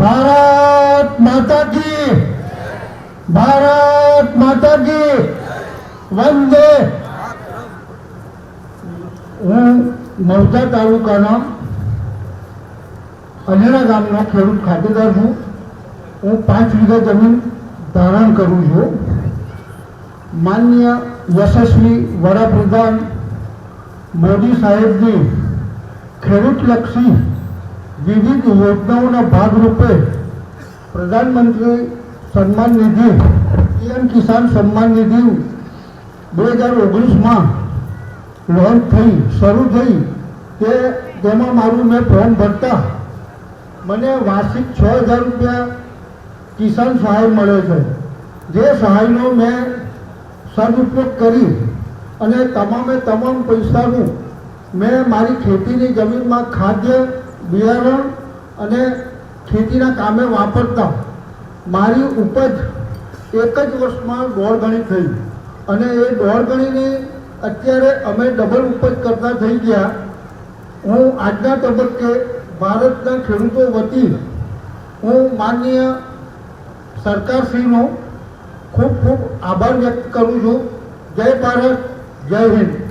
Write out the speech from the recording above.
ભારત માતા ભારત માતા વંદે. હું નવજા તાલુકાના અનેરા ગામનો ખેડૂત ખાતેદાર છું. હું પાંચ વીઘા જમીન ધારણ કરું છું. માન્ય યશસ્વી વડાપ્રધાન મોદી સાહેબની ખેડૂતલક્ષી વિવિધ યોજનાઓના ભાગરૂપે પ્રધાનમંત્રી સન્માન નિધિ, પીએમ કિસાન સન્માન નિધિ બે હજાર ઓગણીસમાં લોન્ચ થઈ, શરૂ થઈ તે તેમાં મારું મેં ફોર્મ ભરતા મને વાર્ષિક છ હજાર રૂપિયા કિસાન સહાય મળે છે. જે સહાયનો મેં સદુપયોગ કરી અને તમામે તમામ પૈસાનું મેં મારી ખેતીની જમીનમાં ખાદ્ય બિયારણ અને ખેતીના કામે વાપરતા મારી ઉપજ એક જ વર્ષમાં દોઢ ગણી થઈ. અને એ દોઢ ગણીની અત્યારે અમે ડબલ ઉપજ કરતા થઈ ગયા. હું આજના તબક્કે ભારતના ખેડૂતો વતી હું માનનીય સરકારશ્રીનો ખૂબ ખૂબ આભાર વ્યક્ત કરું છું. જય ભારત, જય હિન્દ.